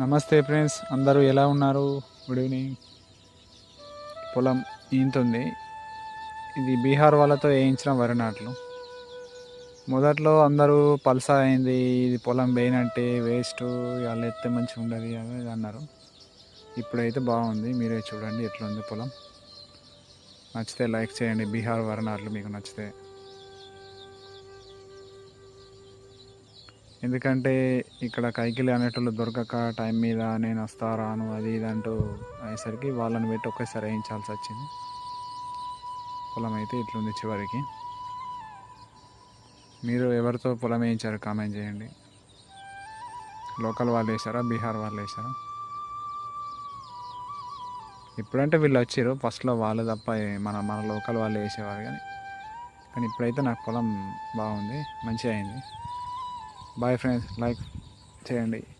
నమస్తే ఫ్రెండ్స్ అందరూ ఎలా ఉన్నారు? Good evening. పొలం ఈంతుంది. ఇది బీహార్ వాళ్ళతో వేయించిన వరి నాట్లు మొదట్లో అందరూ పల్సా అయింది ఇది పొలం వేయనంటే వేస్ట్ వాళ్ళు ఎత్తే మంచిగా ఉండదు అని అన్నారు. ఇప్పుడైతే బాగుంది మీరే చూడండి ఎట్లుంది పొలం. నచ్చితే లైక్ చేయండి బీహార్ వరి నాట్లు మీకు నచ్చితే. ఎందుకంటే ఇక్కడ కైకిలి అనేటోళ్ళు దొరకక టైం మీద నేను వస్తా రాను అది ఇది అంటూ అయ్యేసరికి వాళ్ళని పెట్టి ఒకేసారి వేయించాల్సి వచ్చింది. పొలం అయితే ఇట్లుంది చివరికి. మీరు ఎవరితో పొలం వేయించారు కామెంట్ చేయండి. లోకల్ వాళ్ళు వేసారా బీహార్ వాళ్ళు వేసారా ఇప్పుడంటే వీళ్ళు వచ్చారు ఫస్ట్లో వాళ్ళు తప్ప మన మన లోకల్ వాళ్ళు వేసేవారు కానీ కానీ ఇప్పుడైతే నాకు పొలం బాగుంది మంచిగా అయింది. బాయ్ ఫ్రెండ్స్ లైక్ చేయండి